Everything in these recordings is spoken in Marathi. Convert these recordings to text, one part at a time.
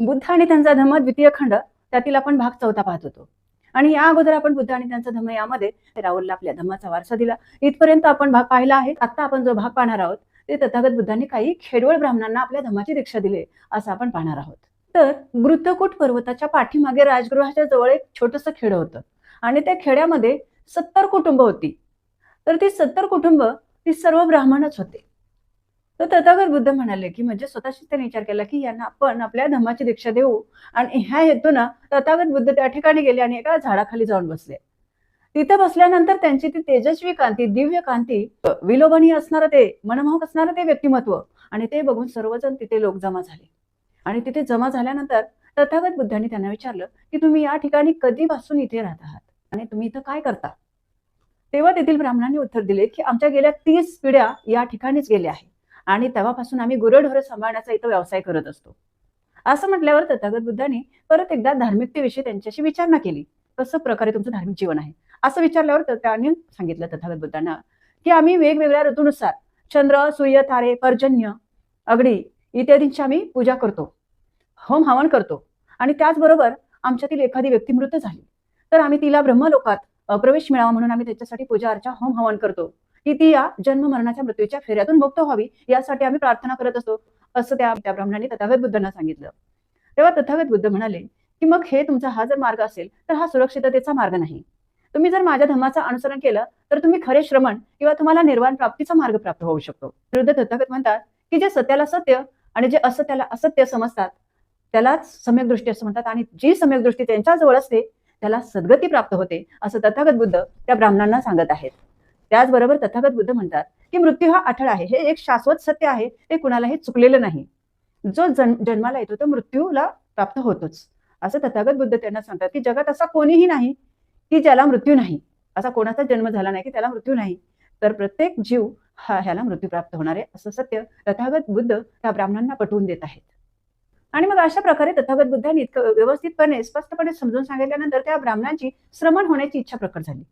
बुद्ध आणि त्यांचा धम्म द्वितीय खंड त्यातील आपण भाग चौथा पाहत होतो. आणि या अगोदर आपण बुद्ध आणि त्यांचा धम्म यामध्ये राहुलला आपल्या धम्माचा वारसा दिला. इथपर्यंत आपण भाग पाहिला आहे. आता आपण जो भाग पाहणार आहोत ते तथागत बुद्धांनी काही खेडवळ ब्राह्मणांना आपल्या धम्माची दीक्षा दिली असं आपण पाहणार आहोत. तर मृतकूट पर्वताच्या पाठीमागे राजगृहाच्या जवळ एक छोटंसं खेड होतं. आणि त्या खेड्यामध्ये सत्तर कुटुंब होती. तर ती सत्तर कुटुंब ती सर्व ब्राह्मणच होते. तर तथागत बुद्ध म्हणाले की म्हणजे स्वतःशी त्याने विचार केला की यांना आपण आपल्या धर्माची दीक्षा देऊ. आणि ह्या हेतूनं तथागत बुद्ध त्या ठिकाणी गेले आणि एका झाडाखाली जाऊन बसले. तिथे बसल्यानंतर त्यांची ती तेजस्वी कांती दिव्य कांती विलोभनीय असणारं ते मनमोहक असणारं ते व्यक्तिमत्व. आणि ते बघून सर्वजण तिथे लोक जमा झाले. आणि तिथे जमा झाल्यानंतर तथागत बुद्धांनी त्यांना विचारलं की तुम्ही या ठिकाणी कधीपासून इथे राहत आहात? आणि तुम्ही इथं काय करता? तेव्हा तेथील ब्राह्मणांनी उत्तर दिले की आमच्या गेल्या तीस पिढ्या या ठिकाणीच गेल्या आहेत. आणि तेव्हापासून आम्ही गुरढोरं सांभाळण्याचा इथं व्यवसाय करत असतो. असं म्हटल्यावर तथागत बुद्धांनी परत एकदा धार्मिकतेविषयी त्यांच्याशी विचारणा केली. कसं प्रकारे तुमचं धार्मिक जीवन आहे? असं विचारल्यावर त्यांनी सांगितलं तथागत बुद्धांना की आम्ही वेगवेगळ्या ऋतूनुसार चंद्र सूर्य तारे पर्जन्य अगडी इत्यादींची आम्ही पूजा करतो. होम हवन करतो. आणि त्याचबरोबर आमच्यातील एखादी व्यक्ती मृत झाली तर आम्ही तिला ब्रह्मलोकात प्रवेश मिळावा म्हणून आम्ही त्याच्यासाठी पूजा अर्चा होम हवन करतो. की ती या जन्म मरणाच्या मृत्यूच्या फेऱ्यातून मुक्त व्हावी यासाठी आम्ही प्रार्थना करत असतो. असं त्या त्या ब्राह्मणाने तथागत बुद्धांना सांगितलं. तेव्हा तथागत बुद्ध म्हणाले की मग हे तुमचा हा जर मार्ग असेल तर हा सुरक्षिततेचा मार्ग नाही. तुम्ही जर माझ्या धर्माचं अनुसरण केलं तर तुम्ही खरे श्रमण किंवा तुम्हाला निर्वाण प्राप्तीचा मार्ग प्राप्त होऊ शकतो. विरुद्ध तथागत म्हणतात की जे सत्याला सत्य आणि जे असत्याला असत्य समजतात त्यालाच सम्यक दृष्टी असं म्हणतात आणि जी सम्यक दृष्टी त्यांच्याजवळ असते त्याला सद्गती प्राप्त होते असं तथागत बुद्ध त्या ब्राह्मणांना सांगत आहेत. त्याचबरोबर तथागत बुद्ध म्हणतात की मृत्यू हा अठळ आहे. हे एक शाश्वत सत्य आहे. ते कुणालाही चुकलेलं नाही. जो जन जन्माला येतो तो मृत्यूला प्राप्त होतोच. असं तथागत बुद्ध त्यांना सांगतात की जगात असा कोणीही नाही की ज्याला मृत्यू नाही. असा कोणाचा जन्म झाला नाही की त्याला मृत्यू नाही. तर प्रत्येक जीव हा ह्याला मृत्यू प्राप्त होणार आहे. असं सत्य तथागत बुद्ध त्या ब्राह्मणांना पटवून देत आहेत. आणि मग अशा प्रकारे तथागत बुद्धांनी इतकं व्यवस्थितपणे स्पष्टपणे समजून सांगितल्यानंतर त्या ब्राह्मणांची श्रमण होण्याची इच्छा प्रकट झाली.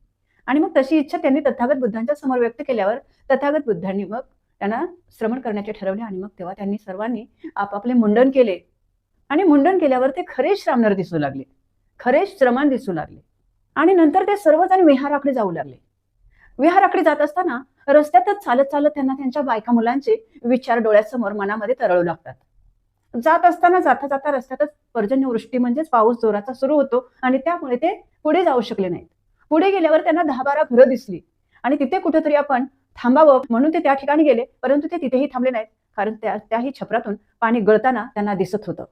आणि मग तशी इच्छा त्यांनी तथागत बुद्धांच्या समोर व्यक्त केल्यावर तथागत बुद्धांनी मग त्यांना श्रमण करण्याचे ठरवले आणि मग तेव्हा त्यांनी सर्वांनी आपापले मुंडन केले. आणि मुंडन केल्यावर ते खरे श्रामणर दिसू लागले. खरे श्रमण दिसू लागले. आणि नंतर ते सर्वजण विहाराकडे जाऊ लागले. विहाराकडे जात असताना रस्त्यातच चालत चालत त्यांना त्यांच्या बायका मुलांचे विचार डोळ्यासमोर मनामध्ये तरळू लागतात. जात असताना जाता जाता रस्त्यातच पर्जन्यवृष्टी म्हणजेच पाऊस जोराचा सुरू होतो आणि त्यामुळे ते पुढे जाऊ शकले नाहीत. पुढे गेल्यावर त्यांना दहा बारा घरं दिसली. आणि तिथे कुठेतरी आपण थांबावं म्हणून ते त्या ठिकाणी गेले परंतु ते तिथेही थांबले नाहीत. कारण त्या त्याही छपरातून पाणी गळताना त्यांना दिसत होतं.